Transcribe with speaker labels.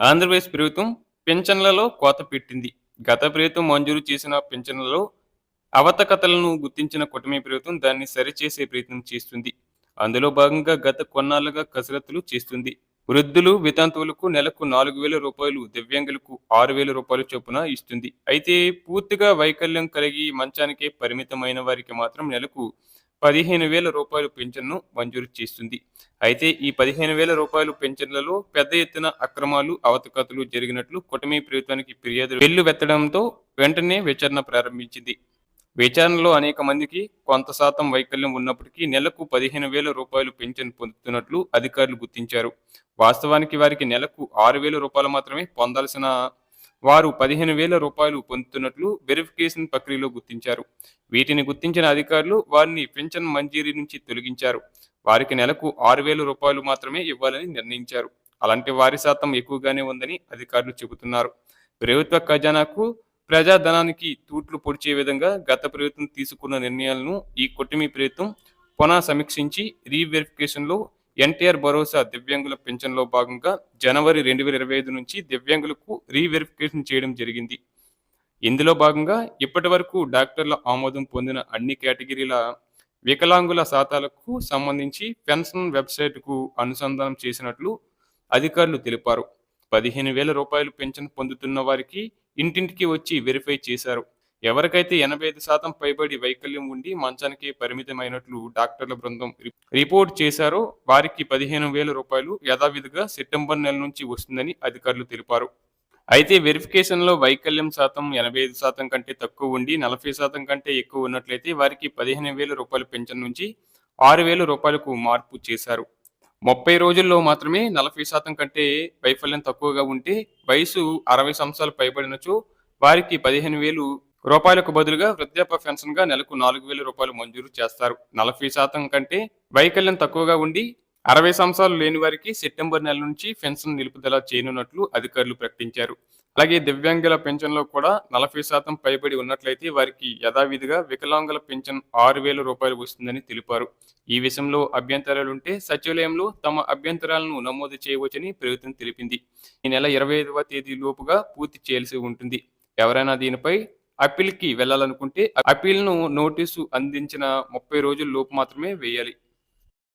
Speaker 1: ఆంధ్రప్రదేశ్ ప్రభుత్వం పింఛన్లలో కోత పెట్టింది. గత ప్రభుత్వం మంజూరు చేసిన పింఛన్లలో అవతకతలను గుర్తించిన కూటమి ప్రభుత్వం దాన్ని సరిచేసే ప్రయత్నం చేస్తుంది. అందులో భాగంగా గత కొన్నాళ్ళుగా కసరత్తులు చేస్తుంది. వృద్ధులు వితంతువులకు నెలకు నాలుగు వేల రూపాయలు దివ్యాంగులకు ఆరు వేల రూపాయలు చొప్పున ఇస్తుంది. అయితే పూర్తిగా వైకల్యం కలిగి మంచానికే పరిమితమైన వారికి మాత్రం నెలకు పదిహేను వేల రూపాయలు పెన్షన్ను మంజూరు చేస్తుంది. అయితే ఈ పదిహేను వేల రూపాయలు పెన్షన్లలో పెద్ద ఎత్తున అక్రమాలు అవతకతలు జరిగినట్లు కూటమి ప్రభుత్వానికి ఫిర్యాదు వెల్లువెత్తడంతో వెంటనే విచారణ ప్రారంభించింది. విచారణలో అనేక మందికి కొంత శాతం వైకల్యం ఉన్నప్పటికీ నెలకు పదిహేను వేల రూపాయలు పెన్షన్ పొందుతున్నట్లు అధికారులు గుర్తించారు. వాస్తవానికి వారికి నెలకు ఆరు వేల రూపాయలు మాత్రమే పొందాల్సిన వారు పదిహేను వేల రూపాయలు పొందుతున్నట్లు వెరిఫికేషన్ ప్రక్రియలో గుర్తించారు. వీటిని గుర్తించిన అధికారులు వారిని పెన్షన్ మంజూరీ నుంచి తొలగించారు. వారికి నెలకు ఆరు వేల రూపాయలు మాత్రమే ఇవ్వాలని నిర్ణయించారు. అలాంటి వారి శాతం ఎక్కువగానే ఉందని అధికారులు చెబుతున్నారు. ప్రభుత్వ ఖజానాకు ప్రజాధనానికి తూట్లు పొడిచే విధంగా గత ప్రభుత్వం తీసుకున్న నిర్ణయాలను ఈ కుటుంబీ ప్రభుత్వం పునః సమీక్షించి రీవెరిఫికేషన్లో ఎన్టీఆర్ భరోసా దివ్యాంగుల పెన్షన్లో భాగంగా జనవరి రెండు వేల ఇరవై ఐదు నుంచి దివ్యాంగులకు రీవెరిఫికేషన్ చేయడం జరిగింది. ఇందులో భాగంగా ఇప్పటి వరకు డాక్టర్ల ఆమోదం పొందిన అన్ని కేటగిరీల వికలాంగుల శాతాలకు సంబంధించి పెన్షన్ వెబ్సైట్కు అనుసంధానం చేసినట్లు అధికారులు తెలిపారు. పదిహేను వేల రూపాయలు పెన్షన్ పొందుతున్న వారికి ఇంటింటికి వచ్చి వెరిఫై చేశారు. ఎవరికైతే ఎనభై ఐదు శాతం పైబడి వైకల్యం ఉండి మంచానికి పరిమితమైనట్లు డాక్టర్ల బృందం రి- రిపోర్ట్ చేశారో వారికి పదిహేను వేల రూపాయలు యథావిధిగా సెప్టెంబర్ నెల నుంచి వస్తుందని అధికారులు తెలిపారు. అయితే వెరిఫికేషన్లో వైకల్యం శాతం ఎనభై ఐదు శాతం కంటే తక్కువ ఉండి నలభై శాతం కంటే ఎక్కువ ఉన్నట్లయితే వారికి పదిహేను వేల రూపాయల పెన్షన్ నుంచి ఆరు వేల రూపాయలకు మార్పు చేశారు. ముప్పై రోజుల్లో మాత్రమే నలభై శాతం కంటే వైఫల్యం తక్కువగా ఉంటే వయసు అరవై సంవత్సరాలు పైబడినచో వారికి పదిహేను వేలు రూపాయలకు బదులుగా వృద్ధాప్య పెన్షన్గా నెలకు నాలుగు వేల రూపాయలు మంజూరు చేస్తారు. నలభై శాతం కంటే వైకల్యం తక్కువగా ఉండి అరవై సంవత్సరాలు లేని వారికి సెప్టెంబర్ నెల నుంచి పెన్షన్ నిలుపుదల చేయనున్నట్లు అధికారులు ప్రకటించారు. అలాగే దివ్యాంగుల పెన్షన్లో కూడా నలభై శాతం పైబడి ఉన్నట్లయితే వారికి యథావిధిగా వికలాంగుల పెన్షన్ ఆరు వేల రూపాయలు వస్తుందని తెలిపారు. ఈ విషయంలో అభ్యంతరాలుంటే సచివాలయంలో తమ అభ్యంతరాలను నమోదు చేయవచ్చని ప్రభుత్వం తెలిపింది. ఈ నెల ఇరవై ఐదవ తేదీ లోపుగా పూర్తి చేయాల్సి ఉంటుంది. ఎవరైనా దీనిపై అప్పీల్కి వెళ్ళాలనుకుంటే అప్పీల్ను నోటీసు అందించిన ముప్పై రోజుల లోపు మాత్రమే వేయాలి.